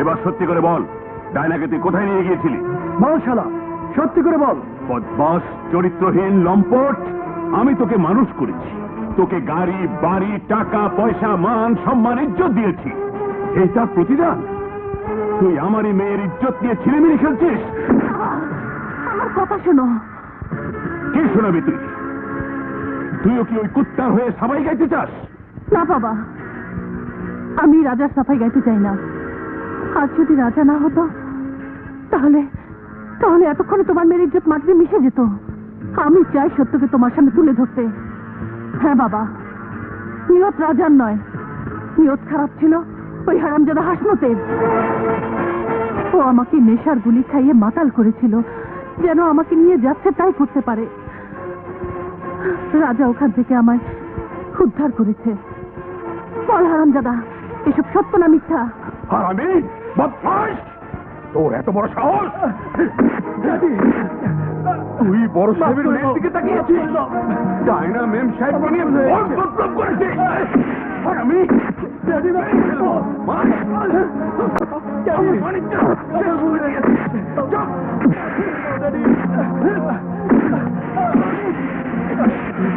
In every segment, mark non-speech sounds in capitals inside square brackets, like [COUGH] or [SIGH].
এবার সত্যি করে বল ডায়নাকে তুই কোথায় নিয়ে গিয়েছিলি? বল শালা সত্যি করে বল। বদমাস চরিত্রহীন লম্পট আমি তোকে মানুষ করেছি। তোকে গাড়ি বাড়ি টাকা পয়সা মান সম্মান ইজ্জত দিয়েছি। তার প্রতিদান। তুই আমারই মেয়ের ইজ্জত নিয়ে ছিলেমিনি খেলছিস। আমার কথা শোনো। কি শোনাবি তুই? তুইও কি ওই কুত্তার হয়ে সবাই গাইতে চাস? না বাবা আমি রাজার সাফাই গাইতে চাই না। আজ যদি রাজা না হতো, তাহলে তাহলে এতক্ষণে তোমার মেয়ের ইজ্জত মাটিতে মিশে যেত। আমি চাই সত্যকে তোমার সামনে তুলে ধরতে। হ্যাঁ বাবা নিয়ত রাজার নয় নিয়ত খারাপ ছিল ওই হারামজাদা হাসমতের। ও আমাকে নেশার গুলি খাইয়ে মাতাল করেছিল, যেন আমাকে নিয়ে যাচ্ছে তাই করতে পারে। রাজা ওখান থেকে আমায় উদ্ধার করেছে। বল হারামজাদা, এসব সত্য না মিথ্যা? বদমাস তোর এত বড় সাহস! তুই বড় সাহেবের মেয়ের দিকে তাকিয়েছিস? ডায়না মেম বিপ্লব আমি। চুপ।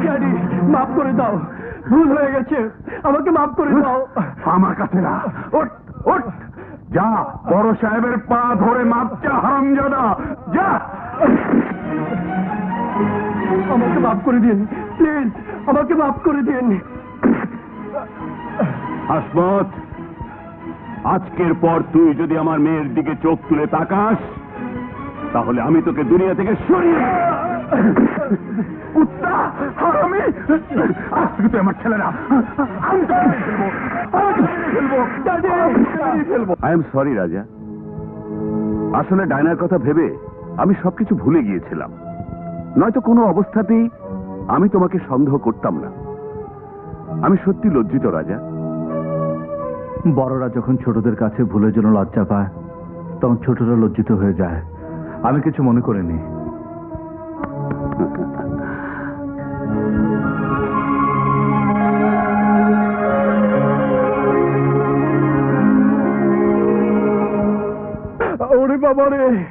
ড্যাডি মাফ! করে দাও। ভুল হয়ে গেছে। আমাকে মাফ করে দাও। আমার কাছে না। ওঠ ওঠ। যা বড় সাহেবের পা ধরে মাপচা হারামজাদা যা আমাকে মাফ করে দিন প্লিজ আমাকে মাফ করে দিন হাসমত আজকের পর তুই যদি আমার মেয়ের দিকে চোখ তুলে তাকাস তাহলে আমি তোকে দুনিয়া থেকে সরিয়ে। কুত্তা, হারামি! আজ থেকে তুই আমার ছেলে না আমি তোকে ফেলব আমি আই এম সরি রাজা। আসলে ডায়নার কথা ভেবে আমি সবকিছু ভুলে গিয়েছিলাম। নয়তো কোনো অবস্থাতেই আমি তোমাকে সন্দেহ করতাম না। আমি সত্যি লজ্জিত রাজা। বড়রা যখন ছোটদের কাছে ভুলের জন্য লজ্জা পায় তখন ছোটরা লজ্জিত হয়ে যায়। আমি কিছু মনে করিনি। [LAUGHS] ওরে বাবা রে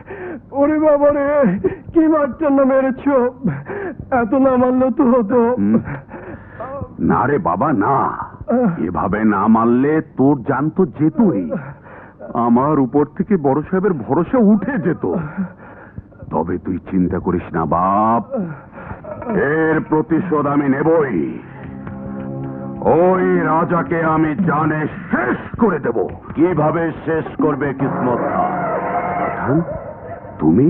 ওরে বাবা রে কি মারটার না মেরেছ? এত না মারলে তো হতো। না রে বাবা, না। এভাবে না মারলে তোর যেতই আমার উপর থেকে বড় সাহেবের ভরসা উঠে যেত। তবে তুই চিন্তা করিস না, বাপ। এর প্রতিশোধ আমি নেবই। ওই রাজাকে আমি জানে শেষ করে দেব। কীভাবে শেষ করবে কিসমত খান তুমি?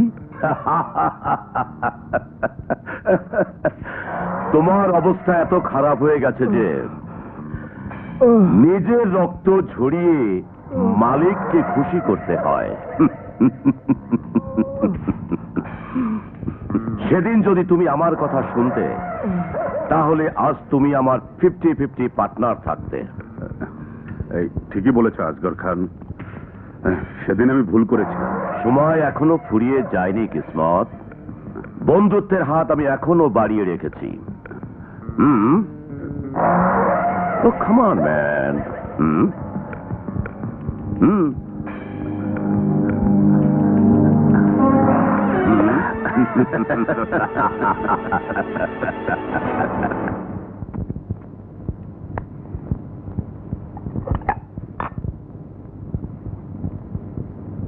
তোমার অবস্থা এত খারাপ হয়ে গেছে যে নিজের রক্ত ঝরিয়ে মালিককে খুশি করতে হয়। সেদিন যদি তুমি আমার কথা শুনতে, তাহলে আজ তুমি আমার ফিফটি ফিফটি পার্টনার থাকতে। ঠিকই বলেছ আসগর খান। সেদিন আমি ভুল করেছি সময় এখনও ফুরিয়ে যায়নি, কিসমত। বন্ধুত্বের হাত আমি এখনও বাড়িয়ে রেখেছি। হুম? ও খামান ম্যান হুম? হুম?